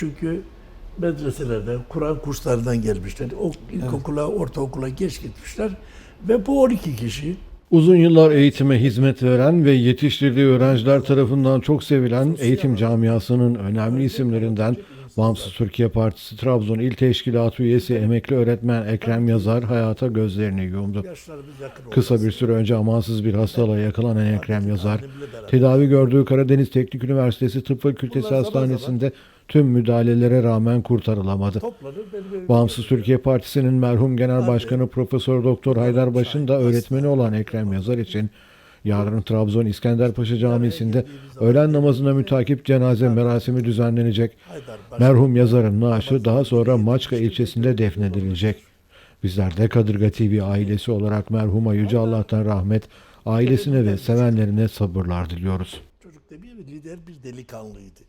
Çünkü medreselerden, Kur'an kurslarından gelmişler. O ilkokula, ortaokula geç gitmişler. Ve bu 12 kişi Uzun yıllar eğitime hizmet veren ve yetiştirdiği öğrenciler tarafından çok sevilen eğitim camiasının önemli isimlerinden Bağımsız Türkiye Partisi Trabzon İl Teşkilatı üyesi emekli öğretmen Ekrem Yazar hayata gözlerini yumdu. Kısa bir süre önce amansız bir hastalığa yakalanan Ekrem Yazar, tedavi gördüğü Karadeniz Teknik Üniversitesi Tıp Fakültesi Hastanesi'nde tüm müdahalelere rağmen kurtarılamadı. Bağımsız Türkiye Partisi'nin merhum Genel Başkanı Profesör Doktor Haydar Baş'ın da öğretmeni olan Ekrem Yazar için yarın Trabzon İskenderpaşa Camisi'nde öğlen namazına mütakip cenaze merasimi düzenlenecek. Merhum yazarın naaşı daha sonra Maçka ilçesinde defnedilecek. Bizler de Kadırga TV ailesi olarak merhuma Yüce Allah'tan rahmet, ailesine ve sevenlerine sabırlar diliyoruz. Çocuk da bir lider bir delikanlıydı.